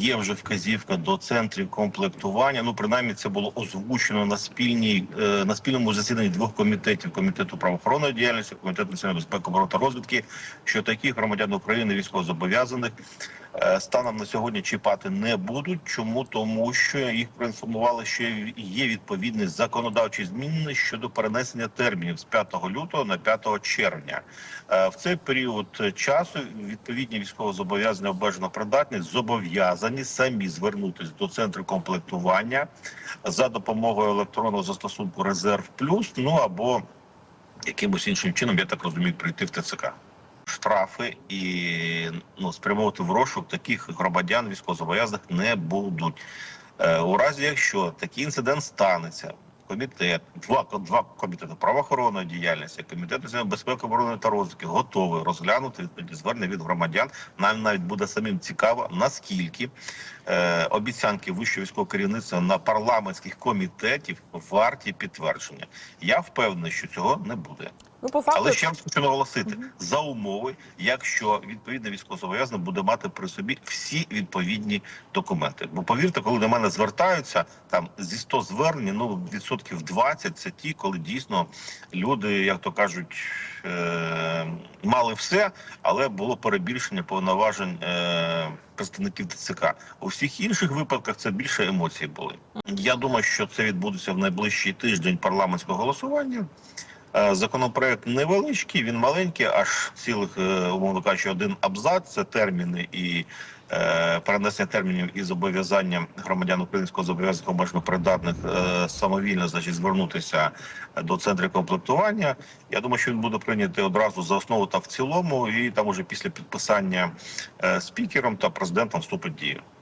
є вже вказівка до центрів комплектування. Ну, принаймні, це було озвучено на спільній е, на спільному засіданні двох комітетів: комітету правоохоронної діяльності, комітету національної безпеки оборони та розвідки, що таких громадян України військовозобов'язаних станом на сьогодні чіпати не будуть. Чому тому, що їх проінформували, що є відповідні законодавчі зміни щодо перенесення термінів з 5 лютого на 5 червня. Е, В цей період часу відповідні військовозобов'язані обмежено придатні зобов'язані самі звернутися до центру комплектування за допомогою електронного застосунку Резерв Плюс. Ну або якимось іншим чином, я так розумію, прийти в ТЦК. Штрафи і ну спрямовувати в розшук таких громадян військовозобов'язаних не будуть. Е, у разі, якщо такий інцидент станеться, комітет, два, два комітети правоохоронної діяльності, комітет безпеки оборони та розвитку готовий розглянути відповідні звернення від громадян. Нам навіть буде самим цікаво, наскільки е, обіцянки вищого військового керівництва на парламентських комітетів варті підтвердження. Я впевнений, що цього не буде. Ну, по факту, Але ще раз хочу наголосити за умови, якщо відповідне військовозобов'язане буде мати при собі всі відповідні документи. Бо повірте, коли до мене звертаються там зі 100 звернень, ну відсотків 20 – це ті, коли дійсно люди, як то кажуть, е- мали все, але було перебільшення повноважень е- представників ТЦК. У всіх інших випадках це більше емоцій були. Я думаю, що це відбудеться в найближчий тиждень парламентського голосування. Е, Законопроект невеличкий, він маленький, аж цілих, е, умовно кажучи, один абзац. Це терміни і е, перенесення термінів і зобов'язання громадян українського зобов'язаних обмежено придатних самовільно, значить, звернутися до центру комплектування. Я думаю, що він буде прийнятий одразу за основу та в цілому, і там уже після підписання спікером та президентом вступить дію.